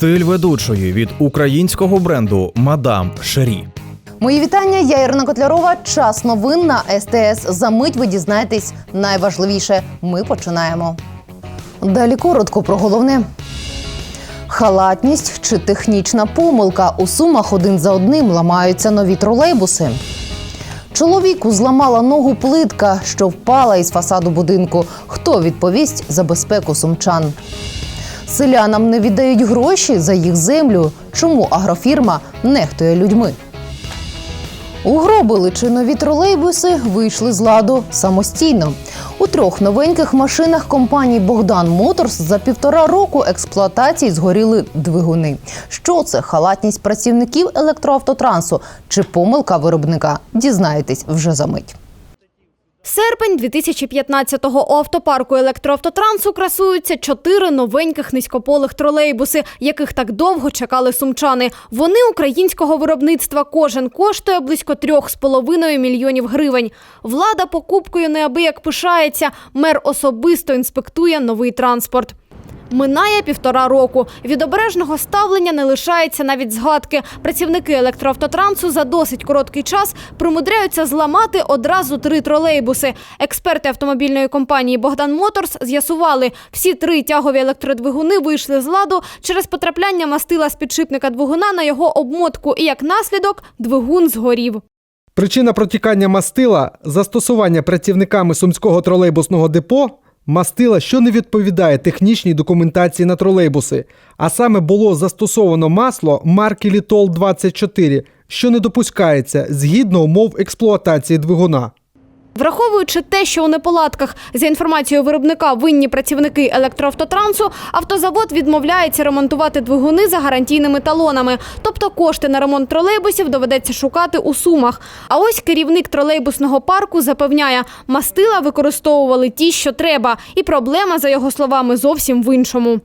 Стиль ведучої від українського бренду Мадам Шері. Мої вітання. Я Ірина Котлярова. Час новин на СТС. За мить ви дізнаєтесь найважливіше. Ми починаємо. Далі коротко про головне. Халатність чи технічна помилка. У сумах один за одним ламаються нові тролейбуси. Чоловіку зламала ногу плитка, що впала із фасаду будинку. Хто відповість за безпеку сумчан? Селянам не віддають гроші за їх землю. Чому агрофірма нехтує людьми? Угробили чи нові тролейбуси вийшли з ладу самостійно. У трьох новеньких машинах компанії Богдан Моторс за півтора року експлуатації згоріли двигуни. Що це халатність працівників електроавтотрансу чи помилка виробника? Дізнаєтесь вже за мить. Серпень 2015-го у автопарку електроавтотрансу красуються чотири новеньких низькополих тролейбуси, яких так довго чекали сумчани. Вони українського виробництва. Кожен коштує близько трьох з половиною мільйонів гривень. Влада покупкою неабияк пишається. Мер особисто інспектує новий транспорт. Минає півтора року. Від обережного ставлення не лишається навіть згадки. Працівники електроавтотрансу за досить короткий час примудряються зламати одразу три тролейбуси. Експерти автомобільної компанії Богдан Моторс з'ясували, всі три тягові електродвигуни вийшли з ладу через потрапляння мастила з підшипника двигуна на його обмотку. І як наслідок двигун згорів. Причина протікання мастила застосування працівниками сумського тролейбусного депо мастила, що не відповідає технічній документації на тролейбуси, а саме було застосовано масло марки Літол 24, що не допускається згідно умов експлуатації двигуна. Враховуючи те, що у неполадках за інформацією виробника винні працівники електроавтотрансу, автозавод відмовляється ремонтувати двигуни за гарантійними талонами. Тобто кошти на ремонт тролейбусів доведеться шукати у сумах. А ось керівник тролейбусного парку запевняє, мастила використовували ті, що треба, і проблема, за його словами, зовсім в іншому.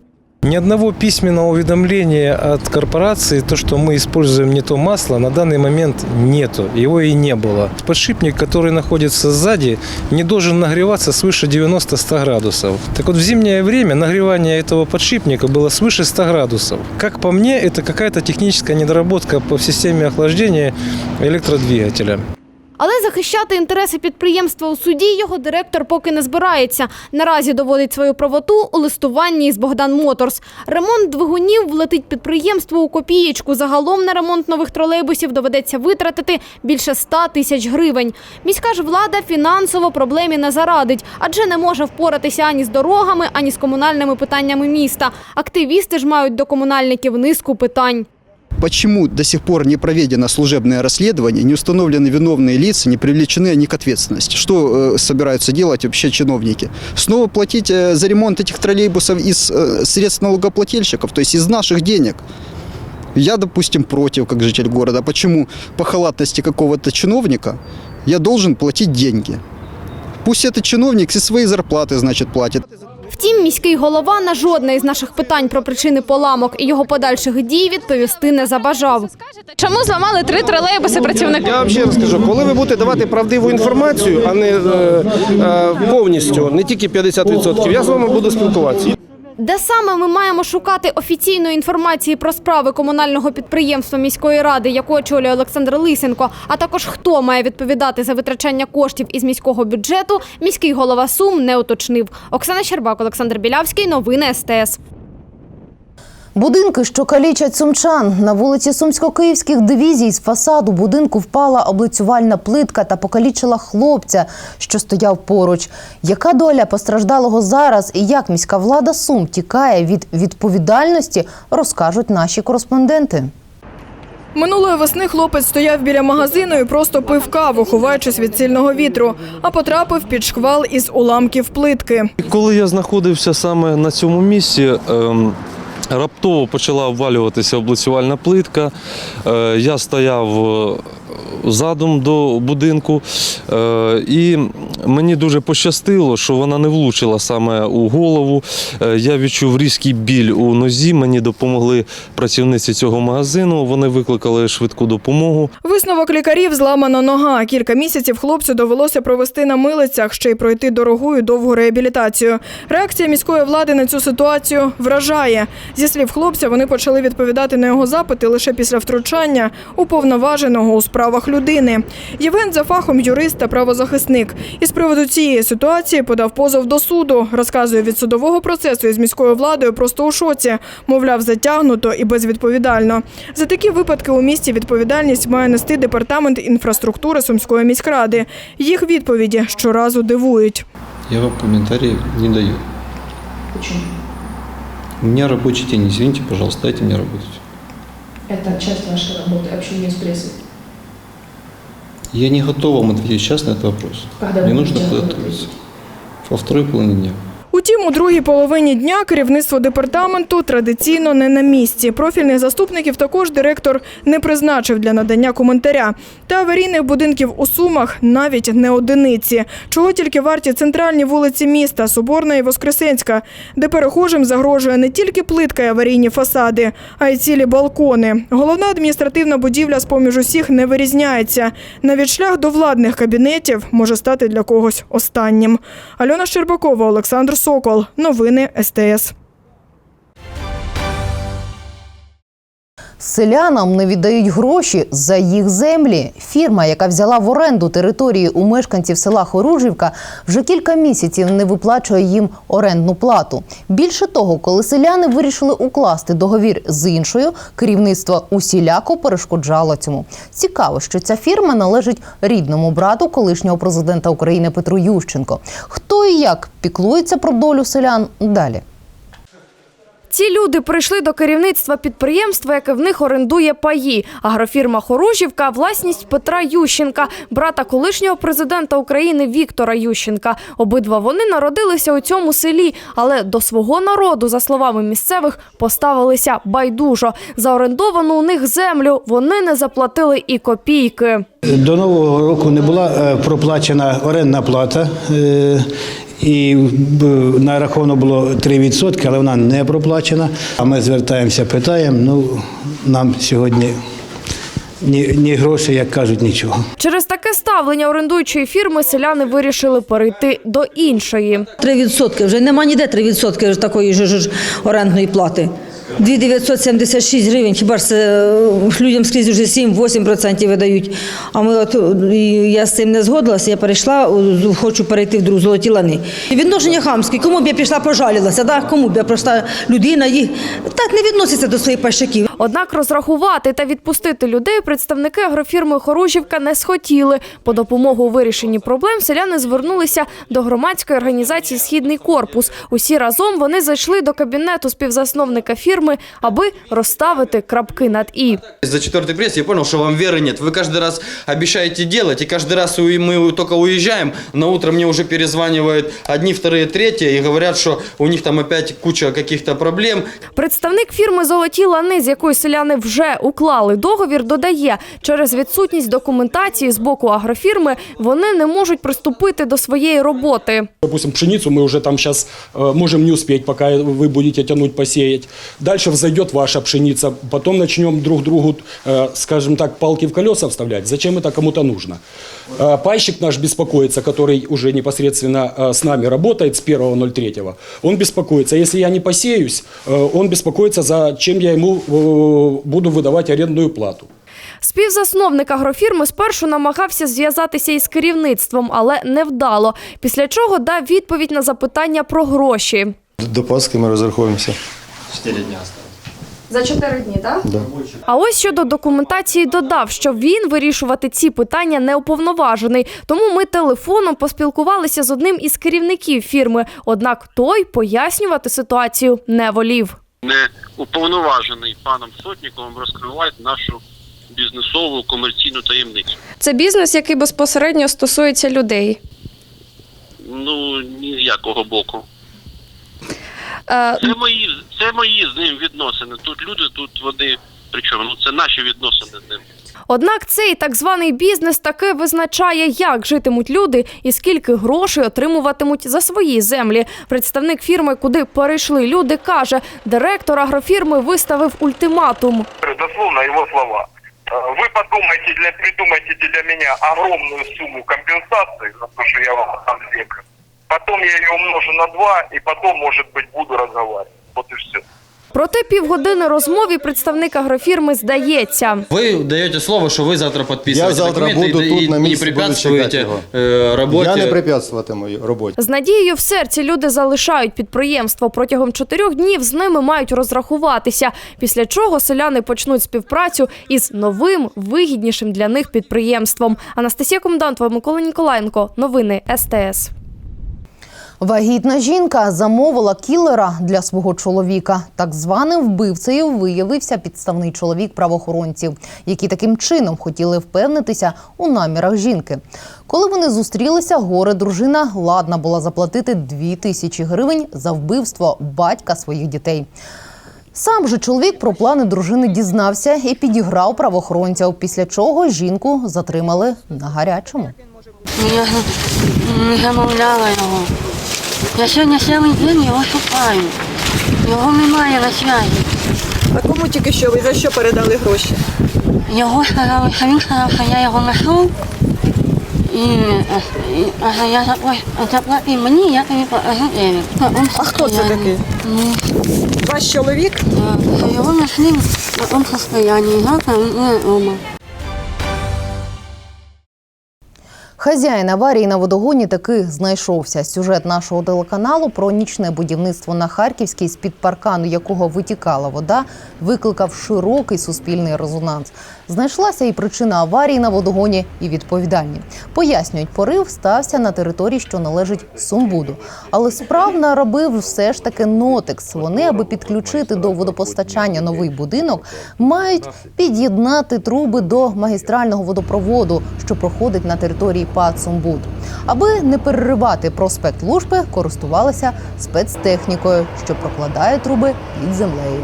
Ни одного письменного уведомления от корпорации, то, что мы используем не то масло, на данный момент нету. Его и не было. Подшипник, который находится сзади, не должен нагреваться свыше 90-100 градусов. Так вот, в зимнее время нагревание этого подшипника было свыше 100 градусов. Как по мне, это какая-то техническая недоработка по системе охлаждения электродвигателя. Але захищати інтереси підприємства у суді його директор поки не збирається. Наразі доводить свою правоту у листуванні із Богдан Моторс. Ремонт двигунів влетить підприємству у копієчку. Загалом на ремонт нових тролейбусів доведеться витратити більше 100 тисяч гривень. Міська ж влада фінансово проблемі не зарадить, адже не може впоратися ані з дорогами, ані з комунальними питаннями міста. Активісти ж мають до комунальників низку питань. Почему до сих пор не проведено служебное расследование, не установлены виновные лица, не привлечены они к ответственности? Что э, собираются делать вообще чиновники? Снова платить э, за ремонт этих троллейбусов из э, средств налогоплательщиков, то есть из наших денег? Я, допустим, против, как житель города. Почему по халатности какого-то чиновника я должен платить деньги? Пусть этот чиновник из своей зарплаты, значит, платит. Втім, міський голова на жодне із наших питань про причини поламок і його подальших дій відповісти не забажав. Чому зламали три тролейбуси працівники? Я вам ще раз скажу, коли ви будете давати правдиву інформацію, а не е, е, повністю, не тільки 50%, я з вами буду спілкуватися. Де саме ми маємо шукати офіційної інформації про справи комунального підприємства міської ради, яку очолює Олександр Лисенко, а також хто має відповідати за витрачання коштів із міського бюджету, міський голова Сум не уточнив. Оксана Щербак, Олександр Білявський, новини СТС. Будинки, що калічать сумчан. На вулиці Сумсько-Київських дивізій з фасаду будинку впала облицювальна плитка та покалічила хлопця, що стояв поруч. Яка доля постраждалого зараз і як міська влада Сум тікає від відповідальності, розкажуть наші кореспонденти. Минулої весни хлопець стояв біля магазину і просто пив каву, ховаючись від сильного вітру, а потрапив під шквал із уламків плитки. Коли я знаходився саме на цьому місці, ем, раптово почала обвалюватися облицювальна плитка. Е, я стояв е, задом до будинку, е, і Мені дуже пощастило, що вона не влучила саме у голову. Е, Я відчув різкий біль у нозі. Мені допомогли працівниці цього магазину. Вони викликали швидку допомогу. Висновок лікарів зламана нога. Кілька місяців хлопцю довелося провести на милицях, ще й пройти дорогу і довгу реабілітацію. Реакція міської влади на цю ситуацію вражає. Зі слів хлопця, вони почали відповідати на його запити лише після втручання уповноваженого у справах людини. Євген за фахом юрист та правозахисник. І з приводу цієї ситуації подав позов до суду. Розказує від судового процесу із міською владою просто у шоці. Мовляв, затягнуто і безвідповідально. За такі випадки у місті відповідальність має нести департамент інфраструктури Сумської міськради. Їх відповіді щоразу дивують. Я вам комментариев не даю. Почему? У меня рабочий день, извините, пожалуйста, дайте мне работать. Это часть вашей работы, общение с прессой. Я не готов вам ответить сейчас на этот вопрос. Когда Мне нужно подготовиться. Во второй половине дня. Утім, у другій половині дня керівництво департаменту традиційно не на місці. Профільних заступників також директор не призначив для надання коментаря. Та аварійних будинків у Сумах навіть не одиниці. Чого тільки варті центральні вулиці міста, Соборна і Воскресенська, де перехожим загрожує не тільки плитка і аварійні фасади, а й цілі балкони. Головна адміністративна будівля з поміж усіх не вирізняється. Навіть шлях до владних кабінетів може стати для когось останнім. Альона Щербакова, Олександр Сокол. Новини СТС. Селянам не віддають гроші за їх землі. Фірма, яка взяла в оренду території у мешканців села Хоружівка, вже кілька місяців не виплачує їм орендну плату. Більше того, коли селяни вирішили укласти договір з іншою, керівництво усіляко перешкоджало цьому. Цікаво, що ця фірма належить рідному брату колишнього президента України Петру Ющенко. Хто і як піклується про долю селян далі. Ці люди прийшли до керівництва підприємства, яке в них орендує паї. Агрофірма Хоружівка власність Петра Ющенка, брата колишнього президента України Віктора Ющенка. Обидва вони народилися у цьому селі, але до свого народу, за словами місцевих, поставилися байдужо. За орендовану у них землю вони не заплатили і копійки. До нового року не була е, проплачена орендна плата. Е, І на нараховано було 3%, але вона не проплачена. А ми звертаємося, питаємо. Ну нам сьогодні ні, ні грошей, як кажуть, нічого. Через таке ставлення орендуючої фірми селяни вирішили перейти до іншої. 3%. Вже нема ніде 3% ж такої ж, ж орендної плати. 2,976 гривень, хіба ж це е, людям скрізь вже 7-8% видають. А ми от, я з цим не згодилася, я перейшла, хочу перейти в друг золоті лани. Відношення хамське, кому б я пішла пожалілася, да? кому б я проста людина, їх так не відноситься до своїх пайщиків. Однак розрахувати та відпустити людей представники агрофірми Хоружівка не схотіли. По допомогу у вирішенні проблем селяни звернулися до громадської організації Східний корпус. Усі разом вони зайшли до кабінету співзасновника фірми, аби розставити крапки над і. За четвертый пресс я понял, что вам веры нет. Вы каждый раз обещаете делать, и каждый раз уи- мы только уезжаем, на утро мне уже перезванивают одни, вторые, третьи, и говорят, что у них там опять куча каких-то проблем. Представник фірми Золоті лани, з якою селяни вже уклали договір, додає, через відсутність документації з боку агрофірми вони не можуть приступити до своєї роботи. Допустим, пшеницу мы уже там сейчас можем не успеть, пока вы будете тянуть посеять. Дальше взойдет ваша пшеница, потом начнем друг другу, э, скажем так, палки в колеса вставлять. Зачем это кому-то нужно? Э, Пайщик наш беспокоится, который уже непосредственно э, с нами работает с 1.03. Он беспокоится. Если я не посеюсь, э, он беспокоится, зачем я ему э, буду выдавать арендную плату. Співзасновник агрофірми спершу намагався зв'язатися із керівництвом, але невдало. Після чого дав відповідь на запитання про гроші. До Пасхи ми розраховуємося. За чотири дні, так? Да. А ось щодо документації додав, що він вирішувати ці питання не уповноважений. Тому ми телефоном поспілкувалися з одним із керівників фірми. Однак той пояснювати ситуацію не волів. не уповноважений паном Сотніковим розкривати нашу бізнесову комерційну таємницю. Це бізнес, який безпосередньо стосується людей. Ну ні з якого боку. Е, Це мої, це мої з ним відносини. Тут люди, тут вони. Причому ну це наші відносини з ним. Однак цей так званий бізнес таки визначає, як житимуть люди і скільки грошей отримуватимуть за свої землі. Представник фірми, куди перейшли люди, каже, директор агрофірми виставив ультиматум. дословно его слова. Э, Вы подумайте, для, придумайте для меня огромную сумму компенсации за то, что я вам отдам землю Потом я ее умножу на два, и потом, может быть, буду разговаривать. Вот и все. Проте півгодини розмові представник агрофірми здається. Вы даете слово, что вы завтра подписываете Я завтра документы буду и, тут и на не месте, буду препятствуете чекать его. э, работе. Я не препятствуватиму роботі. З надією в серці люди залишають підприємство. Протягом чотирьох днів з ними мають розрахуватися. Після чого селяни почнуть співпрацю із новим вигіднішим для них підприємством. Анастасія Комендантова, Микола Ніколаєнко. Новини СТС. Вагітна жінка замовила кілера для свого чоловіка. Так званим вбивцею виявився підставний чоловік правоохоронців, які таким чином хотіли впевнитися у намірах жінки. Коли вони зустрілися, горе дружина ладна була заплатити дві тисячі гривень за вбивство батька своїх дітей. Сам же чоловік про плани дружини дізнався і підіграв правоохоронців, після чого жінку затримали на гарячому. Я не замовляла його. Я сьогодні цілий день його шукаю. Його немає на связі. А кому тільки що ви за що передали гроші? Його сказали, що він сказав, що я його знайшов. І, е, і а я заплатив заплати мені, я тобі покажу Еві. А хто це такий? Ну, Ваш чоловік? е, що його знайшли в такому состоянии. Завтра він не вдома. Хазяїн аварії на водогоні таки знайшовся. Сюжет нашого телеканалу про нічне будівництво на Харківській, з-під паркану якого витікала вода, викликав широкий суспільний резонанс. Знайшлася і причина аварії на водогоні, і відповідальні. Пояснюють, порив стався на території, що належить Сумбуду. Але справ наробив все ж таки Нотекс. Вони, аби підключити до водопостачання новий будинок, мають під'єднати труби до магістрального водопроводу, що проходить на території ПАД Сумбуд. Аби не переривати проспект Лужпи, користувалися спецтехнікою, що прокладає труби під землею.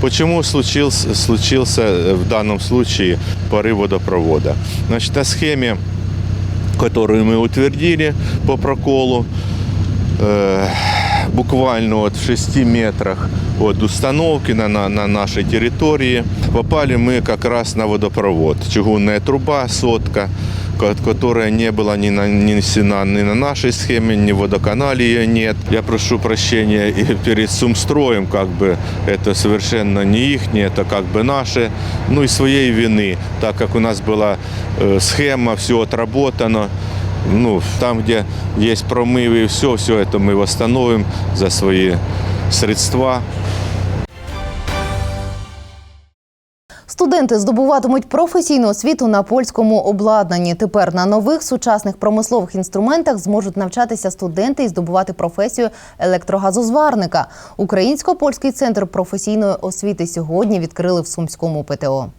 Почему случился, случился э, в данном случае порыв водопровода? Значит, на схеме, которую мы утвердили по проколу, э, буквально вот в 6 метрах от установки на, на, на нашей территории попали мы как раз на водопровод. Чугунная труба, сотка, ко- которая не была ни нанесена ни на нашей схеме, ни в водоканале ее нет. Я прошу прощения и перед Сумстроем, как бы это совершенно не их, это как бы наше, ну и своей вины, так как у нас была э, схема, все отработано, ну, там, где есть промывы и все, все это мы восстановим за свои средства. Студенти здобуватимуть професійну освіту на польському обладнанні. Тепер на нових сучасних промислових інструментах зможуть навчатися студенти і здобувати професію електрогазозварника. Українсько-польський центр професійної освіти сьогодні відкрили в Сумському ПТО.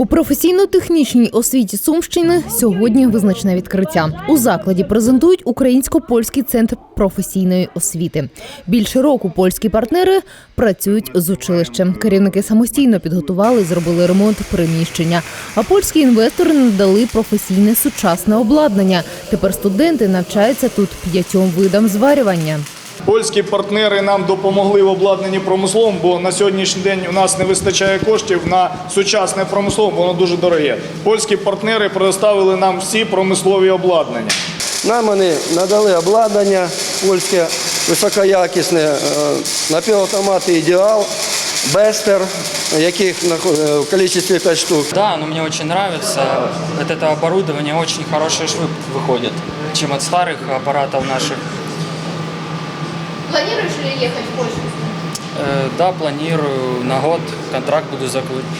У професійно-технічній освіті Сумщини сьогодні визначне відкриття. У закладі презентують українсько-польський центр професійної освіти. Більше року польські партнери працюють з училищем. Керівники самостійно підготували, зробили ремонт приміщення. А польські інвестори надали професійне сучасне обладнання. Тепер студенти навчаються тут п'ятьом видам зварювання. Польські партнери нам допомогли в обладнанні промисловому, бо на сьогоднішній день у нас не вистачає коштів на сучасне промислове, воно дуже дороге. Польські партнери предоставили нам всі промислові обладнання. Нам вони надали обладнання польське, високоякісне, е, напівавтомати «Ідеал», «Бестер», яких наход- е, в кількості 5 штук. Да, но мне очень нравится. От этого оборудования очень хорошие швы выходят, чем от старых аппаратов наших. Планируешь ли ехать в Польшу? Э, да, планирую на год контракт буду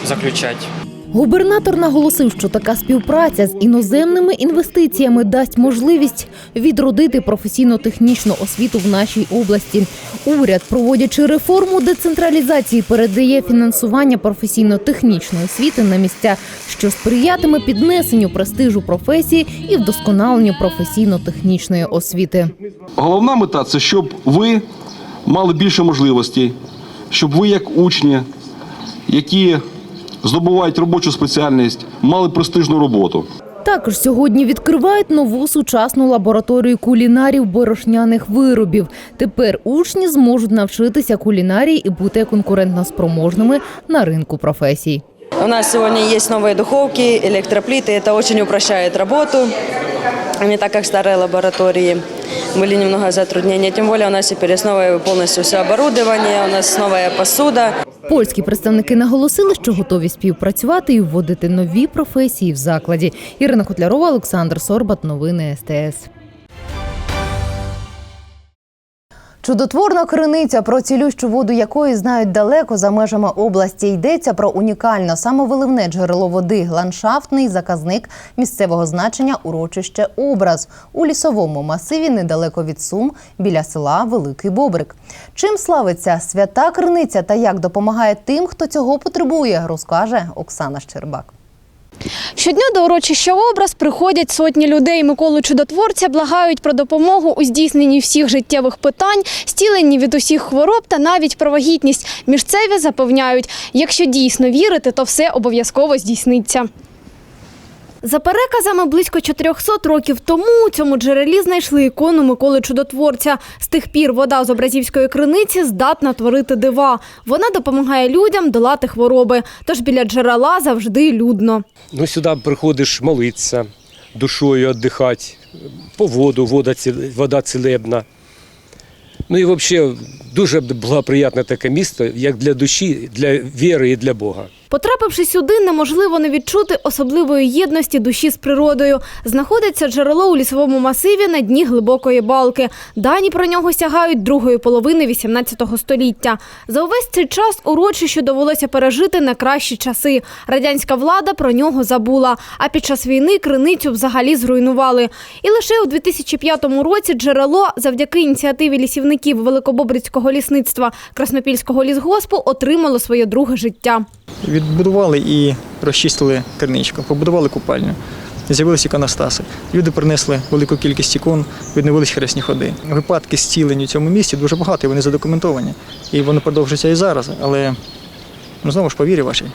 заключати. Губернатор наголосив, що така співпраця з іноземними інвестиціями дасть можливість відродити професійно-технічну освіту в нашій області. Уряд, проводячи реформу децентралізації, передає фінансування професійно-технічної освіти на місця, що сприятиме піднесенню престижу професії і вдосконаленню професійно-технічної освіти. Головна мета це щоб ви мали більше можливостей, щоб ви, як учні, які здобувають робочу спеціальність, мали престижну роботу. Також сьогодні відкривають нову сучасну лабораторію кулінарів борошняних виробів. Тепер учні зможуть навчитися кулінарії і бути конкурентноспроможними на ринку професій. У нас сегодня есть новые духовки, электроплиты. Это очень упрощает работу. Не так, как в старой лаборатории. Были немного затруднения. Тем более у нас теперь есть новое полностью все оборудование, у нас новая посуда. Польські представники наголосили, що готові співпрацювати і вводити нові професії в закладі. Ірина Котлярова, Олександр Сорбат. Новини СТС. Чудотворна криниця, про цілющу воду якої знають далеко за межами області. Йдеться про унікальне самовиливне джерело води, ландшафтний заказник місцевого значення урочище Образ у лісовому масиві недалеко від Сум біля села Великий Бобрик. Чим славиться свята криниця та як допомагає тим, хто цього потребує, розкаже Оксана Щербак. Щодня до урочища образ приходять сотні людей. Миколу чудотворця благають про допомогу у здійсненні всіх життєвих питань, стіленні від усіх хвороб та навіть про вагітність. Міжцеві запевняють, якщо дійсно вірити, то все обов'язково здійсниться. За переказами, близько 400 років тому у цьому джерелі знайшли ікону Миколи Чудотворця. З тих пір вода з образівської криниці здатна творити дива. Вона допомагає людям долати хвороби. Тож біля джерела завжди людно. Ну, сюди приходиш молитися, душою віддихати, по воду, вода, вода цілебна. Ну і взагалі дуже благоприятне таке місто, як для душі, для віри і для Бога. Потрапивши сюди, неможливо не відчути особливої єдності душі з природою. Знаходиться джерело у лісовому масиві на дні глибокої балки. Дані про нього сягають другої половини 18 століття. За увесь цей час урочищу довелося пережити на кращі часи. Радянська влада про нього забула. А під час війни криницю взагалі зруйнували. І лише у 2005 році джерело, завдяки ініціативі лісівників Великобобрицького лісництва Краснопільського лісгоспу, отримало своє друге життя. Відбудували і розчистили керничку, побудували купальню. З'явилися іконостаси. Люди принесли велику кількість ікон, відновились хресні ходи. Випадки зцілень у цьому місті дуже багато, вони задокументовані. І вони продовжуються і зараз. Але ну, знову ж по вірі вашій.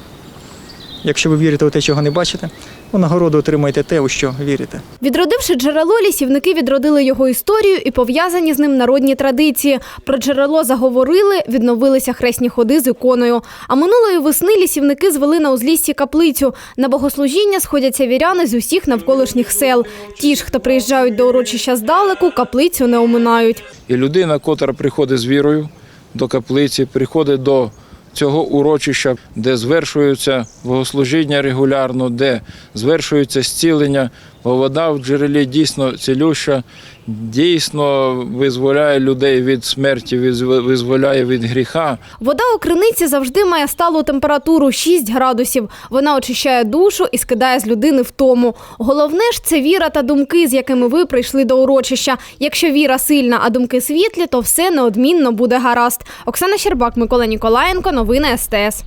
Якщо ви вірите у те, чого не бачите, у нагороду отримаєте те, у що вірите. Відродивши джерело, лісівники відродили його історію і пов'язані з ним народні традиції. Про джерело заговорили, відновилися хресні ходи з іконою. А минулої весни лісівники звели на узліссі каплицю. На богослужіння сходяться віряни з усіх навколишніх сел. Ті ж, хто приїжджають до урочища здалеку, каплицю не оминають. І людина, котра приходить з вірою до каплиці, приходить до цього урочища, де звершуються богослужіння регулярно, де звершується зцілення, вода в джерелі дійсно цілюща, дійсно визволяє людей від смерті, визв- визволяє від гріха. Вода у криниці завжди має сталу температуру 6 градусів. Вона очищає душу і скидає з людини втому. Головне ж це віра та думки, з якими ви прийшли до урочища. Якщо віра сильна, а думки світлі, то все неодмінно буде гаразд. Оксана Щербак, Микола Ніколаєнко, новини СТС.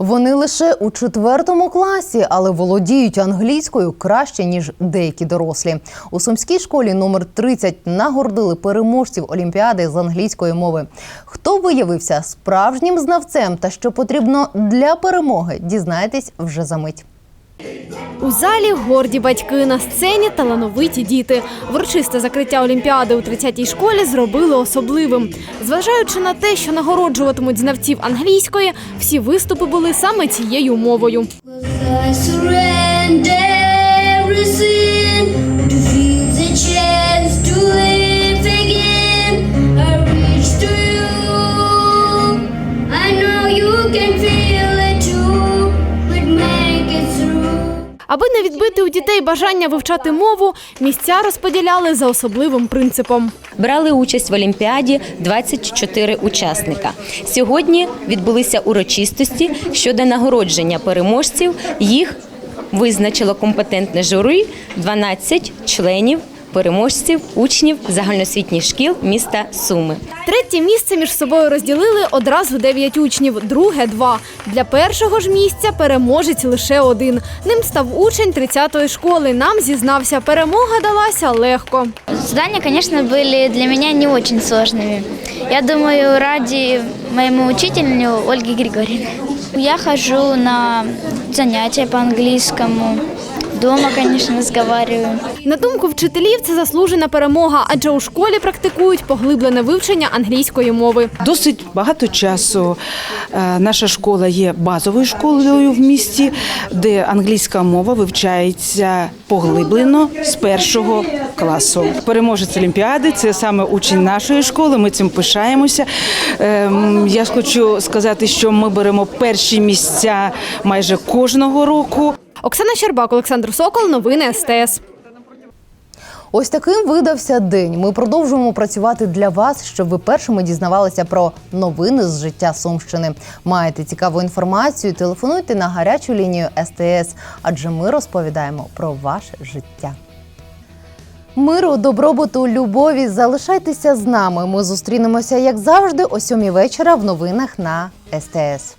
Вони лише у четвертому класі, але володіють англійською краще ніж деякі дорослі. У сумській школі номер 30 нагордили переможців олімпіади з англійської мови. Хто виявився справжнім знавцем та що потрібно для перемоги, дізнаєтесь вже за мить. У залі горді батьки на сцені талановиті діти. Врочисте закриття олімпіади у 30-й школі зробили особливим. Зважаючи на те, що нагороджуватимуть знавців англійської, всі виступи були саме цією мовою. Аби не відбити у дітей бажання вивчати мову, місця розподіляли за особливим принципом. Брали участь в Олімпіаді 24 учасника. Сьогодні відбулися урочистості щодо нагородження переможців. Їх визначило компетентне журі 12 членів Переможців, учнів загальноосвітніх шкіл міста Суми. Третє місце між собою розділили одразу дев'ять учнів, друге два. Для першого ж місця переможець лише один. Ним став учень 30-ї школи. Нам зізнався, перемога далася легко. Задания, конечно, были для меня не очень сложными. Я думаю, ради моему учительню Ольги Григорьевны. Я хожу на занятия по английскому. Дома, конечно, разговариваю. На думку вчителів, це заслужена перемога, адже у школі практикують поглиблене вивчення англійської мови. Досить багато часу е, наша школа є базовою школою в місті, де англійська мова вивчається поглиблено з першого класу. Переможець Олімпіади це саме учень нашої школи. Ми цим пишаємося. Ем, Я хочу сказати, що ми беремо перші місця майже кожного року. Оксана Щербак, Олександр Сокол, новини СТС. Ось таким видався день. Ми продовжуємо працювати для вас, щоб ви першими дізнавалися про новини з життя Сумщини. Маєте цікаву інформацію? Телефонуйте на гарячу лінію СТС, адже ми розповідаємо про ваше життя. Миру, добробуту, любові. Залишайтеся з нами. Ми зустрінемося як завжди о сьомій вечора в новинах на СТС.